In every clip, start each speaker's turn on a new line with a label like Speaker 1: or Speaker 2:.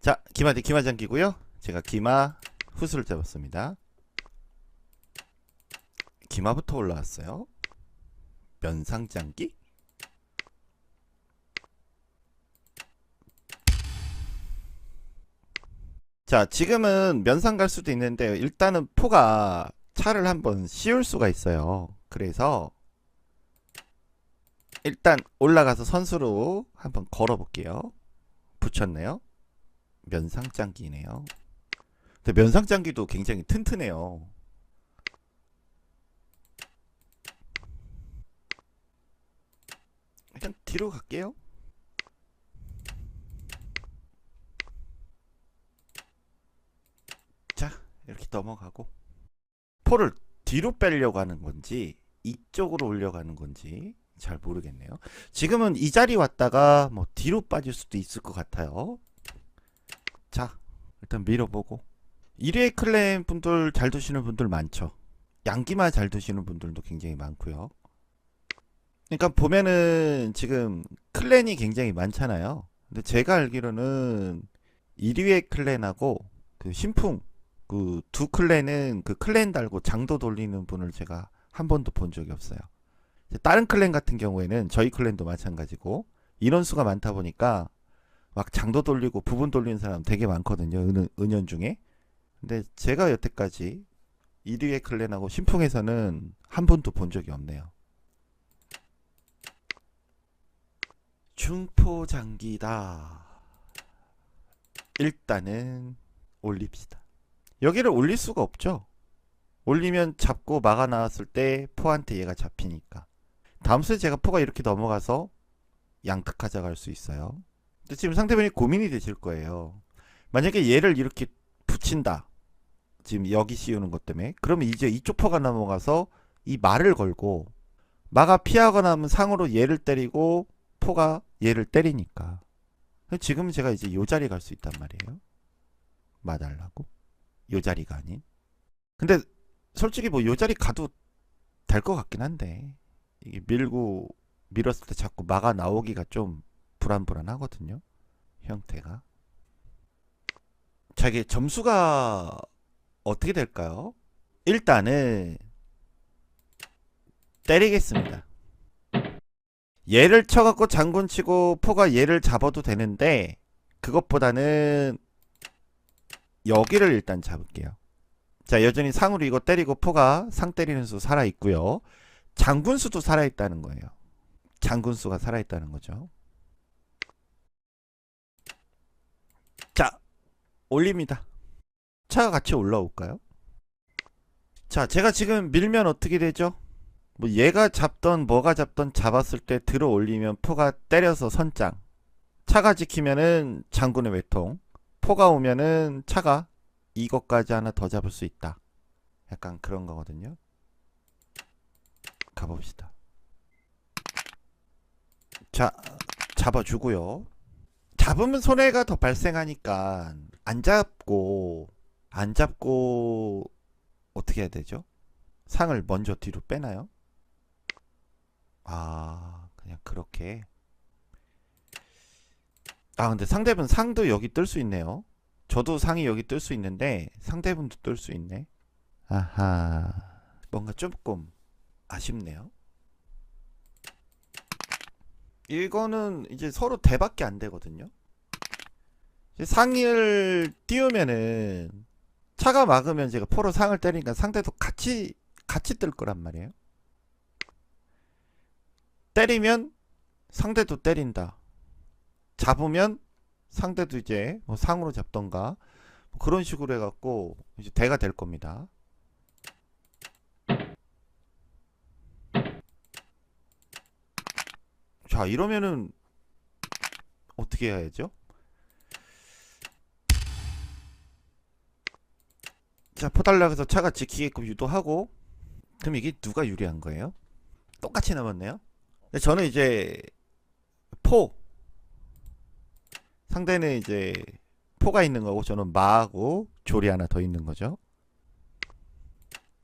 Speaker 1: 자, 기마 대 기마 장기고요. 제가 기마 후수를 잡았습니다. 기마부터 올라왔어요. 면상장기? 자, 지금은 면상 갈 수도 있는데 일단은 포가 차를 한번 씌울 수가 있어요. 그래서 일단 올라가서 선수로 한번 걸어 볼게요. 붙였네요. 면상장기네요. 근데 면상장기도 굉장히 튼튼해요. 일단 뒤로 갈게요. 자, 이렇게 넘어가고 포를 뒤로 빼려고 하는 건지 이쪽으로 올려가는 건지 잘 모르겠네요. 지금은 이 자리 왔다가 뭐 뒤로 빠질 수도 있을 것 같아요. 자, 일단 밀어보고 1회 클랜 분들 잘 두시는 분들 많죠. 양기만 잘 두시는 분들도 굉장히 많고요. 그러니까 보면은 지금 클랜이 굉장히 많잖아요. 근데 제가 알기로는 1위의 클랜하고 그 신풍 그 두 클랜은 그 클랜 달고 장도 돌리는 분을 제가 한 번도 본 적이 없어요. 다른 클랜 같은 경우에는 저희 클랜도 마찬가지고 인원수가 많다 보니까 막 장도 돌리고 부분 돌리는 사람 되게 많거든요. 은, 은연 중에. 근데 제가 여태까지 1위의 클랜하고 신풍에서는 한 번도 본 적이 없네요. 중포 장기다. 일단은 올립시다. 여기를 올릴 수가 없죠. 올리면 잡고 막아 나왔을 때 포한테 얘가 잡히니까. 다음 수에 제가 포가 이렇게 넘어가서 양특 가져갈 수 있어요. 지금 상대방이 고민이 되실 거예요. 만약에 얘를 이렇게 붙인다. 지금 여기 씌우는 것 때문에. 그러면 이제 이쪽 포가 넘어가서 이 말을 걸고 마가 피하거나 하면 상으로 얘를 때리고 포가 얘를 때리니까. 지금 제가 이제 요 자리 갈 수 있단 말이에요. 마달라고. 요 자리가 아닌. 근데 솔직히 뭐 요 자리 가도 될 것 같긴 한데 이게 밀고 밀었을 때 자꾸 막아 나오기가 좀 불안불안하거든요. 형태가. 자 이게 점수가 어떻게 될까요? 일단은 때리겠습니다. 얘를 쳐갖고 장군 치고 포가 얘를 잡아도 되는데 그것보다는 여기를 일단 잡을게요. 자 여전히 상으로 이거 때리고 포가 상 때리는 수 살아 있고요. 장군수도 살아 있다는 거예요. 장군수가 살아 있다는 거죠. 자 올립니다. 차가 같이 올라올까요? 자 제가 지금 밀면 어떻게 되죠? 뭐 얘가 잡던 뭐가 잡던 잡았을 때 들어 올리면 포가 때려서 선장 차가 지키면은 장군의 외통 포가 오면은 차가 이것까지 하나 더 잡을 수 있다 약간 그런 거거든요 가봅시다 자 잡아주고요 잡으면 손해가 더 발생하니까 안 잡고 안 잡고 어떻게 해야 되죠? 상을 먼저 뒤로 빼나요? 아, 그냥 그렇게. 아, 근데 상대분 상도 여기 뜰 수 있네요. 저도 상이 여기 뜰 수 있는데 상대분도 뜰 수 있네. 아하. 뭔가 조금 아쉽네요. 이거는 이제 서로 대밖에 안 되거든요. 상을 띄우면은 차가 막으면 제가 포로 상을 때리니까 상대도 같이 같이 뜰 거란 말이에요. 때리면 상대도 때린다. 잡으면 상대도 이제 뭐 상으로 잡던가 뭐 그런 식으로 해갖고 이제 대가 될 겁니다. 자 이러면은 어떻게 해야죠? 자 포달락에서 차가 지키게끔 유도하고 그럼 이게 누가 유리한 거예요? 똑같이 남았네요. 저는 이제 포 상대는 이제 포가 있는 거고 저는 마하고 조리 하나 더 있는 거죠.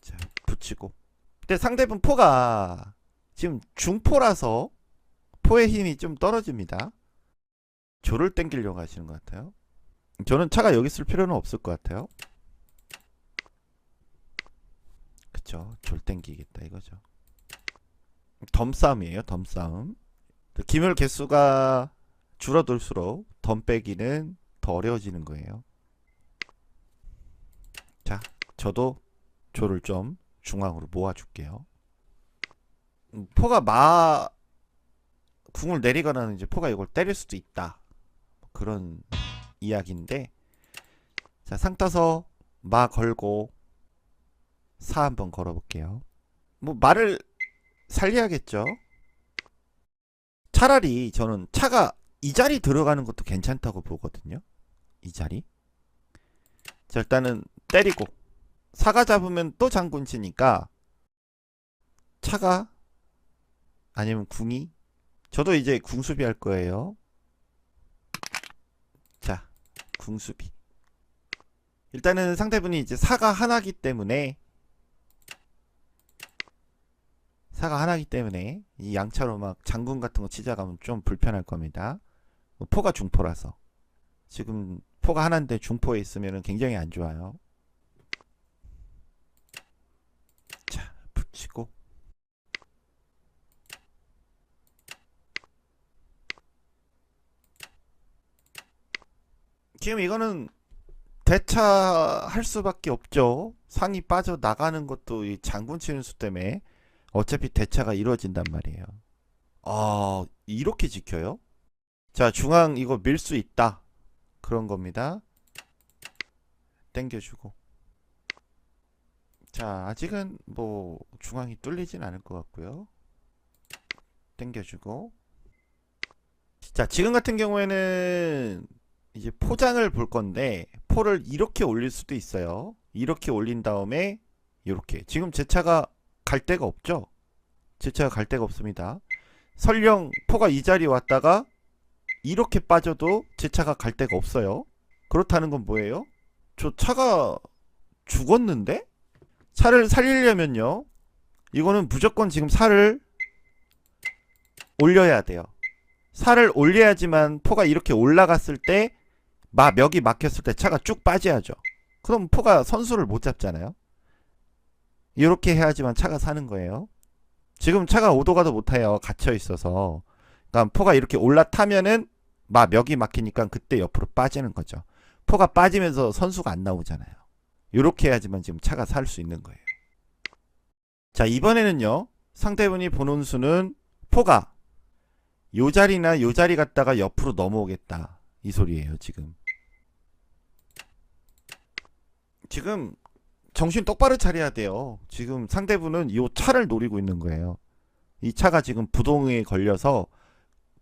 Speaker 1: 자 붙이고. 근데 상대분 포가 지금 중포라서 포의 힘이 좀 떨어집니다. 조를 땡기려고 하시는 것 같아요. 저는 차가 여기 있을 필요는 없을 것 같아요. 그쵸. 졸 땡기겠다 이거죠. 덤싸움이에요. 덤싸움. 기물 개수가 줄어들수록 덤 빼기는 더 어려워지는 거예요. 자, 저도 조를 좀 중앙으로 모아줄게요. 음, 포가 마 궁을 내리거나 이제 포가 이걸 때릴 수도 있다. 그런 이야기인데 자, 상 떠서 마 걸고 사 한번 걸어볼게요. 뭐 말을 살려야겠죠. 차라리 저는 차가 이 자리 들어가는 것도 괜찮다고 보거든요. 이 자리. 자, 일단은 때리고 사가 잡으면 또 장군 치니까 차가 아니면 궁이 저도 이제 궁수비 할 거예요. 자, 궁수비. 일단은 상대분이 이제 사가 하나기 때문에 사가 하나기 때문에 이 양차로 막 장군 같은 거 치자가면 좀 불편할 겁니다. 뭐 포가 중포라서 지금 포가 하나인데 중포에 있으면 굉장히 안 좋아요. 자, 붙이고 지금 이거는 대차할 수밖에 없죠. 상이 빠져 나가는 것도 이 장군 치는 수 때문에 어차피 대차가 이루어진단 말이에요. 아, 이렇게 지켜요? 자, 중앙 이거 밀 수 있다. 그런 겁니다. 땡겨주고. 자, 아직은 뭐 중앙이 뚫리진 않을 것 같고요. 땡겨주고. 자, 지금 같은 경우에는 이제 포장을 볼 건데 포를 이렇게 올릴 수도 있어요. 이렇게 올린 다음에 이렇게. 지금 제 차가 갈 데가 없죠? 제 차가 갈 데가 없습니다. 설령 포가 이 자리에 왔다가 이렇게 빠져도 제 차가 갈 데가 없어요. 그렇다는 건 뭐예요? 저 차가 죽었는데? 차를 살리려면요. 이거는 무조건 지금 살을 올려야 돼요. 살을 올려야지만 포가 이렇게 올라갔을 때 마, 멱이 막혔을 때 차가 쭉 빠져야죠. 그럼 포가 선수를 못 잡잖아요. 이렇게 해야지만 차가 사는 거예요. 지금 차가 오도 가도 못해요. 갇혀 있어서. 그러니까 포가 이렇게 올라타면은 마 멱이 막히니까 그때 옆으로 빠지는 거죠. 포가 빠지면서 선수가 안 나오잖아요. 이렇게 해야지만 지금 차가 살 수 있는 거예요. 자 이번에는요. 상대분이 보는 수는 포가 요 자리나 요 자리 갔다가 옆으로 넘어오겠다. 이 소리예요 지금. 지금 정신 똑바로 차려야 돼요. 지금 상대분은 이 차를 노리고 있는 거예요. 이 차가 지금 부동에 걸려서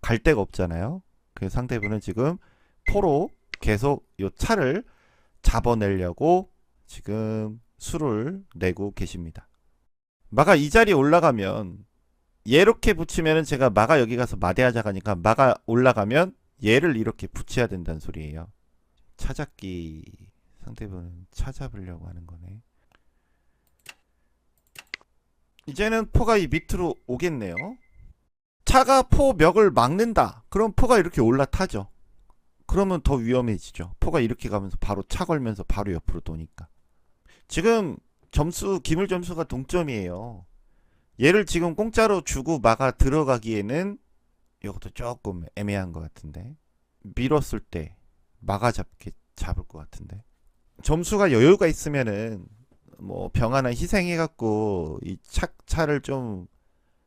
Speaker 1: 갈 데가 없잖아요. 그래서 상대분은 지금 포로 계속 이 차를 잡아내려고 지금 수를 내고 계십니다. 마가 이 자리에 올라가면 이렇게 붙이면은 제가 마가 여기 가서 마대하자 가니까 마가 올라가면 얘를 이렇게 붙여야 된다는 소리예요. 찾았기 상대분은 찾아보려고 하는 거네. 이제는 포가 이 밑으로 오겠네요. 차가 포 멱을 막는다. 그럼 포가 이렇게 올라타죠. 그러면 더 위험해지죠. 포가 이렇게 가면서 바로 차 걸면서 바로 옆으로 도니까. 지금 점수 기물 점수가 동점이에요. 얘를 지금 공짜로 주고 막아 들어가기에는 이것도 조금 애매한 것 같은데 밀었을 때 막아 잡게 잡을 것 같은데 점수가 여유가 있으면은 뭐 병 하나 희생해갖고 이 차, 차를 좀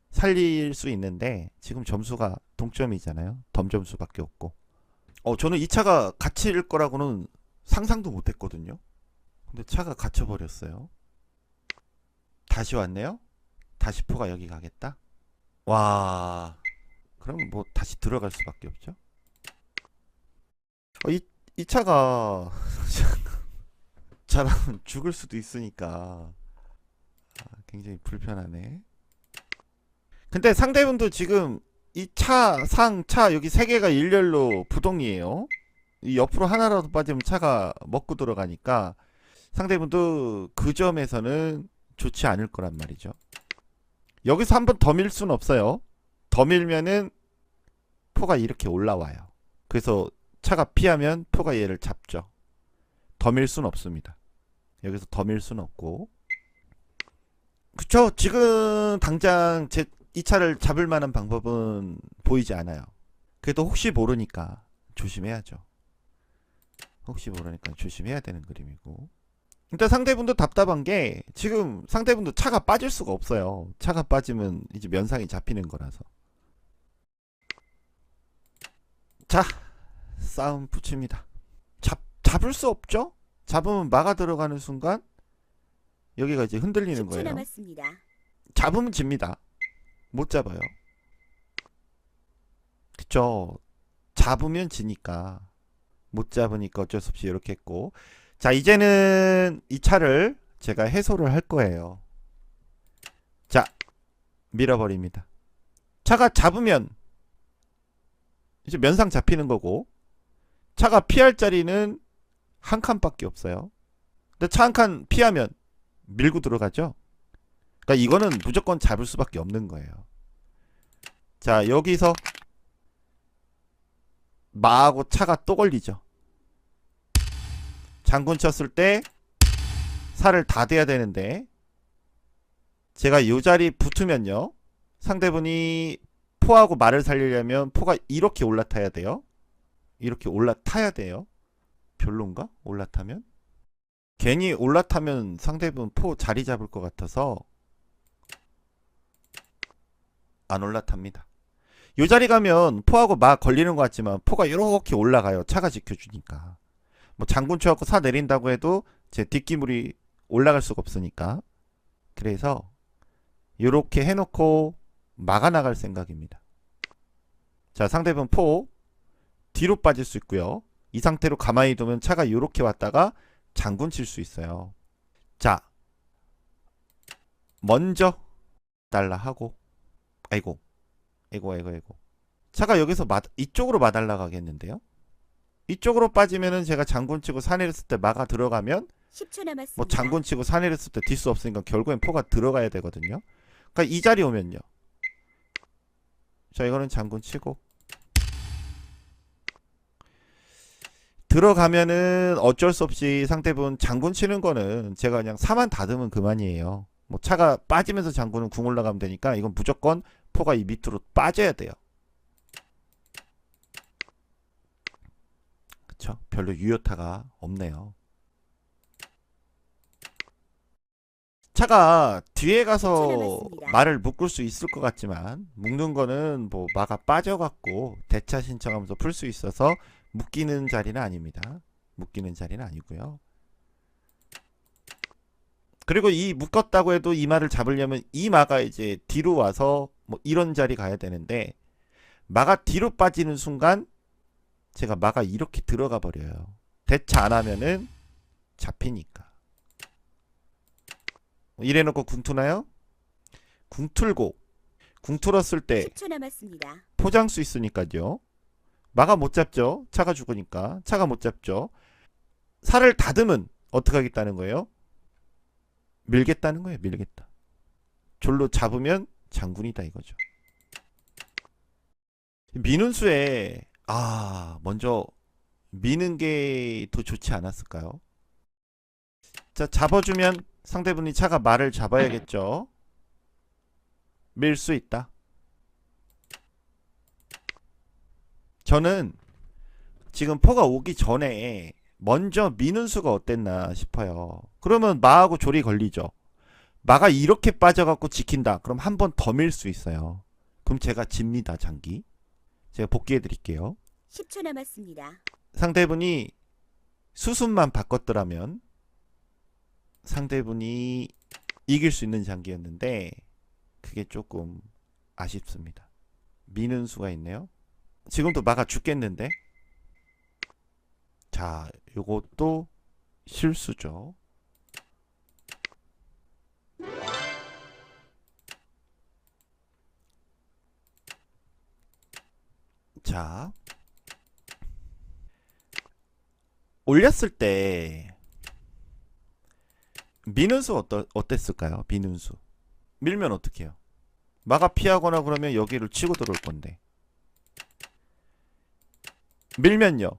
Speaker 1: 살릴 수 있는데 지금 점수가 동점이잖아요. 덤 점수밖에 없고. 어 저는 이 차가 갇힐 거라고는 상상도 못했거든요. 근데 차가 갇혀버렸어요. 다시 왔네요. 다시 포가 여기 가겠다. 와. 그러면 뭐 다시 들어갈 수밖에 없죠. 어, 이, 이 차가 잘하면 죽을 수도 있으니까 아, 굉장히 불편하네. 근데 상대분도 지금 이 차, 상, 차 여기 세 개가 일렬로 부동이에요. 이 옆으로 하나라도 빠지면 차가 먹고 들어가니까 상대분도 그 점에서는 좋지 않을 거란 말이죠. 여기서 한 번 더 밀 수는 없어요. 더 밀면은 포가 이렇게 올라와요. 그래서 차가 피하면 포가 얘를 잡죠. 더밀 수는 없습니다. 여기서 더밀 수는 없고. 그쵸? 지금 당장 제 이 차를 잡을 만한 방법은 보이지 않아요. 그래도 혹시 모르니까 조심해야죠. 혹시 모르니까 조심해야 되는 그림이고. 일단 상대분도 답답한 게 지금 상대분도 차가 빠질 수가 없어요. 차가 빠지면 이제 면상이 잡히는 거라서. 자, 싸움 붙입니다. 잡 잡을 수 없죠? 잡으면 막아 들어가는 순간 여기가 이제 흔들리는
Speaker 2: 10초
Speaker 1: 거예요.
Speaker 2: 남았습니다.
Speaker 1: 잡으면 집니다. 못 잡아요. 그쵸. 잡으면 지니까. 못 잡으니까 어쩔 수 없이 이렇게 했고. 자, 이제는 이 차를 제가 해소를 할 거예요. 자, 밀어버립니다. 차가 잡으면 이제 면상 잡히는 거고, 차가 피할 자리는 한 칸밖에 없어요. 근데 차 한 칸 피하면 밀고 들어가죠? 그러니까 이거는 무조건 잡을 수밖에 없는 거예요. 자, 여기서 마하고 차가 또 걸리죠. 장군 쳤을 때 살을 다 대야 되는데 제가 이 자리 붙으면요. 상대분이 포하고 말을 살리려면 포가 이렇게 올라타야 돼요. 이렇게 올라타야 돼요. 별론가? 올라타면? 괜히 올라타면 상대분 포 자리 잡을 것 같아서 안 올라탑니다. 요 자리 가면 포하고 막 걸리는 것 같지만 포가 이렇게 올라가요. 차가 지켜주니까. 뭐 장군 쳐갖고 사 내린다고 해도 제 뒷기물이 올라갈 수가 없으니까. 그래서 요렇게 해놓고 막아 나갈 생각입니다. 자 상대분 포 뒤로 빠질 수 있고요. 이 상태로 가만히 두면 차가 요렇게 왔다가 장군 칠 수 있어요. 자 먼저 달라 하고 아이고 아이고 아이고 아이고 차가 여기서 마, 이쪽으로 마달라 가겠는데요 이쪽으로 빠지면은 제가 장군 치고 사내렸을 때 막아 들어가면
Speaker 2: 10초 남았습니다.
Speaker 1: 뭐 장군 치고 사내렸을 때 딜 수 없으니까 결국엔 포가 들어가야 되거든요 그러니까 이 자리 오면요 자 이거는 장군 치고 들어가면은 어쩔 수 없이 상대분 장군 치는 거는 제가 그냥 사만 닫으면 그만이에요 뭐 차가 빠지면서 장군은 궁 올라가면 되니까 이건 무조건 포가 이 밑으로 빠져야 돼요. 그쵸? 별로 유효타가 없네요. 차가 뒤에 가서. 말을 묶을 수 있을 것 같지만 묶는 거는 뭐 마가 빠져갖고 대차 신청하면서 풀 수 있어서 묶이는 자리는 아닙니다. 묶이는 자리는 아니고요. 그리고 이 묶었다고 해도 이 마를 잡으려면 이 마가 이제 뒤로 와서 뭐 이런 자리 가야 되는데 마가 뒤로 빠지는 순간 제가 마가 이렇게 들어가 버려요. 대차 안 하면은 잡히니까. 이래놓고 궁투나요? 궁툴고 궁툴었을 때
Speaker 2: 10초 남았습니다.
Speaker 1: 포장 수 있으니까요. 마가 못 잡죠. 차가 죽으니까 차가 못 잡죠. 살을 닫으면 어떻게 하겠다는 거예요? 밀겠다는 거예요. 밀겠다. 졸로 잡으면 장군이다 이거죠. 미는 수에 아 먼저 미는 게 더 좋지 않았을까요? 자 잡아주면 상대분이 차가 말을 잡아야겠죠. 밀 수 있다. 저는 지금 포가 오기 전에 먼저 미는 수가 어땠나 싶어요. 그러면 마하고 조리 걸리죠. 마가 이렇게 빠져갖고 지킨다. 그럼 한 번 더 밀 수 있어요. 그럼 제가 집니다, 장기. 제가 복귀해 드릴게요.
Speaker 2: 10초 남았습니다.
Speaker 1: 상대분이 수순만 바꿨더라면 상대분이 이길 수 있는 장기였는데 그게 조금 아쉽습니다. 미는 수가 있네요. 지금도 마가 죽겠는데 자 요것도 실수죠. 자 올렸을 때 미는수 어떠, 어땠을까요? 미는수 밀면 어떡해요? 마가 피하거나 그러면 여기를 치고 들어올 건데 밀면요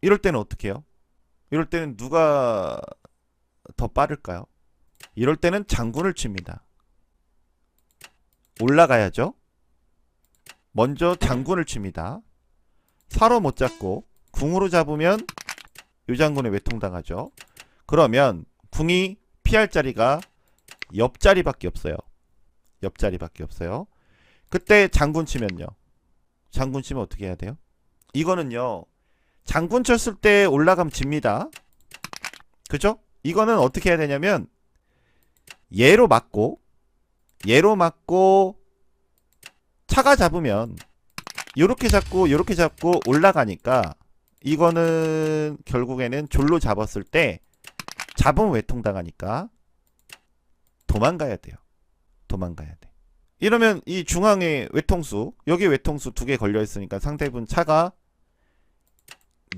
Speaker 1: 이럴 때는 어떻게 해요? 이럴 때는 누가 더 빠를까요? 이럴 때는 장군을 칩니다. 올라가야죠. 먼저 장군을 칩니다. 사로 못 잡고 궁으로 잡으면 요 장군에 외통당하죠. 그러면 궁이 피할 자리가 옆자리밖에 없어요. 옆자리밖에 없어요. 그때 장군 치면요. 장군 치면 어떻게 해야 돼요? 이거는요. 장군 쳤을 때 올라가면 집니다. 그죠? 이거는 어떻게 해야 되냐면 얘로 맞고 얘로 맞고 차가 잡으면 요렇게 잡고 요렇게 잡고 올라가니까 이거는 결국에는 졸로 잡았을 때 잡으면 외통당하니까 도망가야 돼요. 도망가야 돼. 이러면 이 중앙에 외통수 여기 외통수 두 개 걸려 있으니까 상대분 차가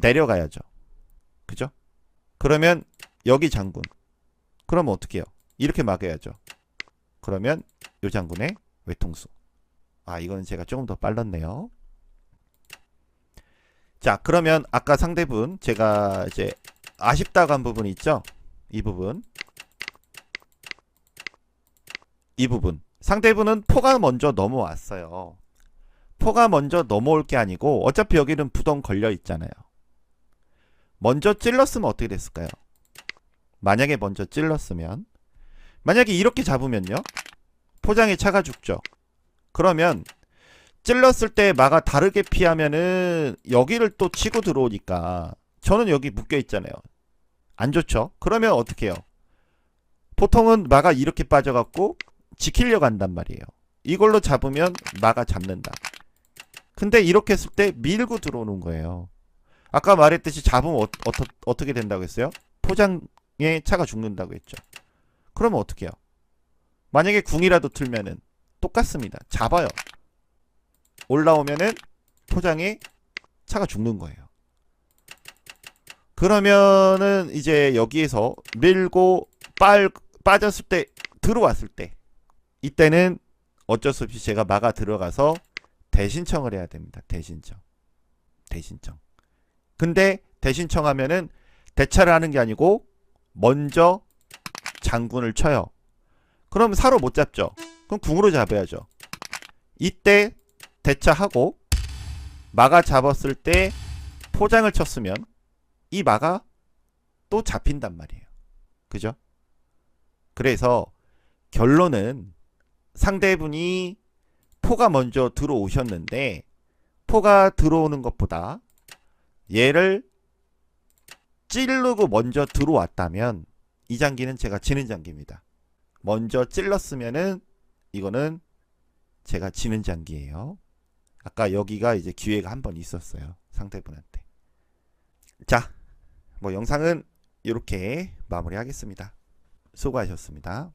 Speaker 1: 내려가야죠. 그죠? 그러면 여기 장군. 그러면 어떻게 해요? 이렇게 막아야죠. 그러면 요 장군의 외통수. 아, 이거는 제가 조금 더 빨랐네요. 자, 그러면 아까 상대분 제가 이제 아쉽다고 한 부분이 있죠? 이 부분. 이 부분. 상대분은 포가 먼저 넘어왔어요. 포가 먼저 넘어올 게 아니고 어차피 여기는 부동 걸려 있잖아요. 먼저 찔렀으면 어떻게 됐을까요? 만약에 먼저 찔렀으면 만약에 이렇게 잡으면요. 포장에 차가 죽죠. 그러면 찔렀을 때 마가 다르게 피하면은 여기를 또 치고 들어오니까 저는 여기 묶여 있잖아요. 안 좋죠? 그러면 어떻게 해요? 보통은 마가 이렇게 빠져갖고 지키려고 한단 말이에요. 이걸로 잡으면 마가 잡는다. 근데 이렇게 했을 때 밀고 들어오는 거예요. 아까 말했듯이 잡으면 어, 어떠, 어떻게 된다고 했어요? 포장에 차가 죽는다고 했죠. 그러면 어떻게 해요? 만약에 궁이라도 틀면은 똑같습니다. 잡아요. 올라오면은 포장에 차가 죽는 거예요. 그러면은 이제 여기에서 밀고 빨 빠졌을 때 들어왔을 때 이때는 어쩔 수 없이 제가 막아 들어가서 대신청을 해야 됩니다. 대신청. 대신청. 근데 대신청하면은 대차를 하는 게 아니고 먼저 장군을 쳐요. 그럼 사로 못 잡죠. 그럼 궁으로 잡아야죠. 이때 대차하고 마가 잡았을 때 포장을 쳤으면 이 마가 또 잡힌단 말이에요. 그죠? 그래서 결론은 상대분이 포가 먼저 들어오셨는데 포가 들어오는 것보다 얘를 찌르고 먼저 들어왔다면 이 장기는 제가 지는 장기입니다. 먼저 찔렀으면은 이거는 제가 지는 장기예요. 아까 여기가 이제 기회가 한 번 있었어요. 상대분한테. 자, 뭐 영상은 이렇게 마무리하겠습니다. 수고하셨습니다.